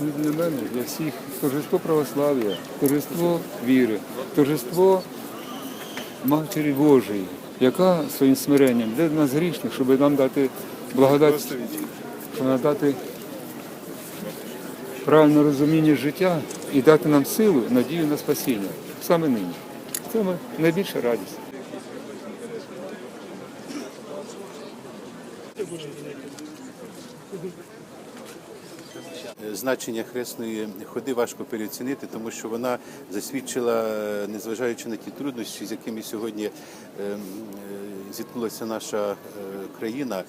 Для мене, для всіх торжество православ'я, торжество віри, торжество Матері Божої, яка своїм смиренням для нас грішних, щоб нам дати благодать, щоб нам дати правильне розуміння життя і дати нам силу, надію на спасіння. Саме нині. Це найбільша радість. Значення хресної ходи важко переоцінити, тому що вона засвідчила, е, незважаючи на ті труднощі, з якими сьогодні е, е, зіткнулася наша е, країна,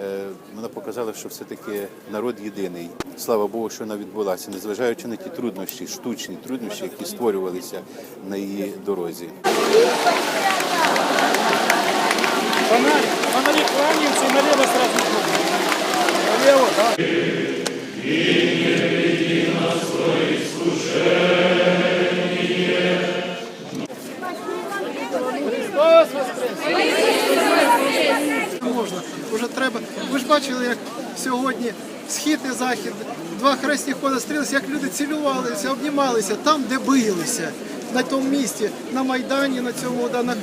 е, вона показала, що все-таки народ єдиний. Слава Богу, що вона відбулася, незважаючи на ті труднощі, штучні труднощі, які створювалися на її дорозі. Фонарик, фонарик и налево сразу уходим. Налево, Вже треба. Ви ж бачили, як сьогодні схід і захід, два хресні ходи стрілися, як люди цілювалися, обнімалися там, де билися. На тому місці, на Майдані, на цьому, да, на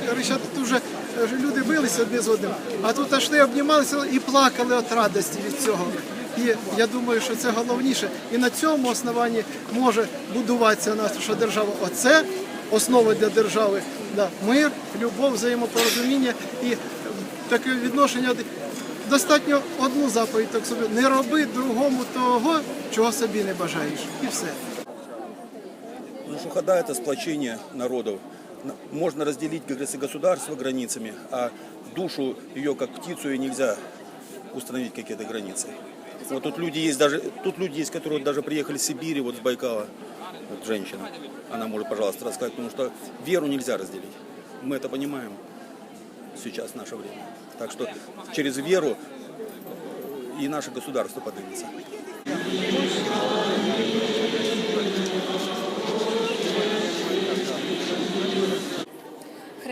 тут вже е, люди билися одне з одним. А тут аж йшли, обнімалися і плакали від радості від цього. І я думаю, що це головніше. І на цьому основанні може будуватися наша держава. Оце основа для держави. Да. Мир, любов, взаємопорозуміння і таке відношення. Достатньо одну заповідь так собі. Не роби другому того, чого собі не бажаєш. І все. Ну, шухада – это сплочение народов. На- Можно разделить, как государство границами, а душу ее, как птицу, ее нельзя установить какие-то. Вот тут люди есть даже, тут люди есть, которые даже приехали с Сибири, вот с Байкала, вот женщина, она может, пожалуйста, рассказать, потому что веру нельзя разделить. Мы это понимаем сейчас, в наше время. Так что через веру и наше государство поднимется.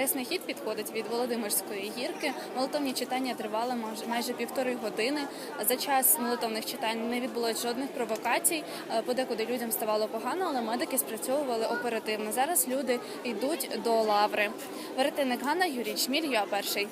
Хресний хід підходить від Володимирської гірки. Молитовні читання тривали майже півтори години. За час молитовних читань не відбулось жодних провокацій. Е, Подекуди людям ставало погано, але медики спрацьовували оперативно. Зараз люди йдуть до лаври. Веретинник Ганна Юрій Чміль, я перший.